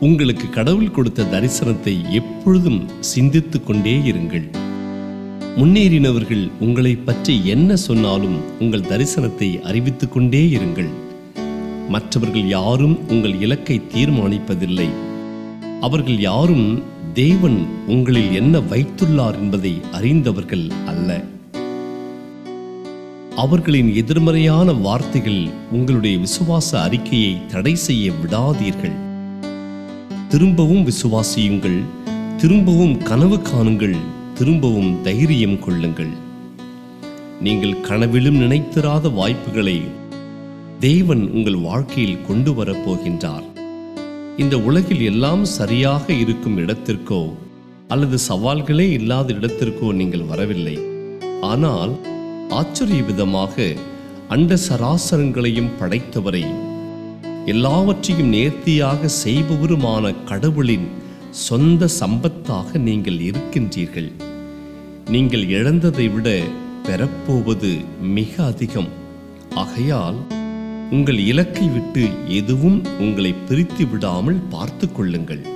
உங்களுக்கு கடவுள் கொடுத்த தரிசனத்தை எப்பொழுதும் சிந்தித்து கொண்டே இருங்கள். முன்னேறினவர்கள் உங்களை பற்றி என்ன சொன்னாலும் உங்கள் தரிசனத்தை அறிவித்துக் கொண்டே இருங்கள். மற்றவர்கள் யாரும் உங்கள் இலக்கை தீர்மானிப்பதில்லை. அவர்கள் யாரும் தேவன் உங்களில் என்ன வைத்துள்ளார் என்பதை அறிந்தவர்கள் அல்ல. அவர்களின் எதிர்மறையான வார்த்தைகள் உங்களுடைய விசுவாச அறிக்கையை தடை செய்ய விடாதீர்கள். திரும்பவும் விசுவாசியுங்கள் திரும்பவும் கனவு காணுங்கள் திரும்பவும் தைரியம் கொள்ளுங்கள். நீங்கள் கனவிலும் நினைத்திராத வாய்ப்புகளை தேவன் உங்கள் வாழ்க்கையில் கொண்டு வரப்போகின்றார் இந்த உலகில் எல்லாம் சரியாக இருக்கும் இடத்திற்கோ அல்லது சவால்களே இல்லாத இடத்திற்கோ நீங்கள் வரவில்லை. ஆனால் ஆச்சரிய விதமாக அண்ட சராசரங்களையும் படைத்தவரை எல்லாவற்றையும் நேர்த்தியாக செய்பவருமான கடவுளின் சொந்த சம்பத்தாக நீங்கள் இருக்கின்றீர்கள். நீங்கள் இழந்ததை விட பெறப்போவது மிக அதிகம். ஆகையால் உங்கள் இலக்கை விட்டு எதுவும் உங்களை பிரித்து விடாமல் பார்த்து கொள்ளுங்கள்.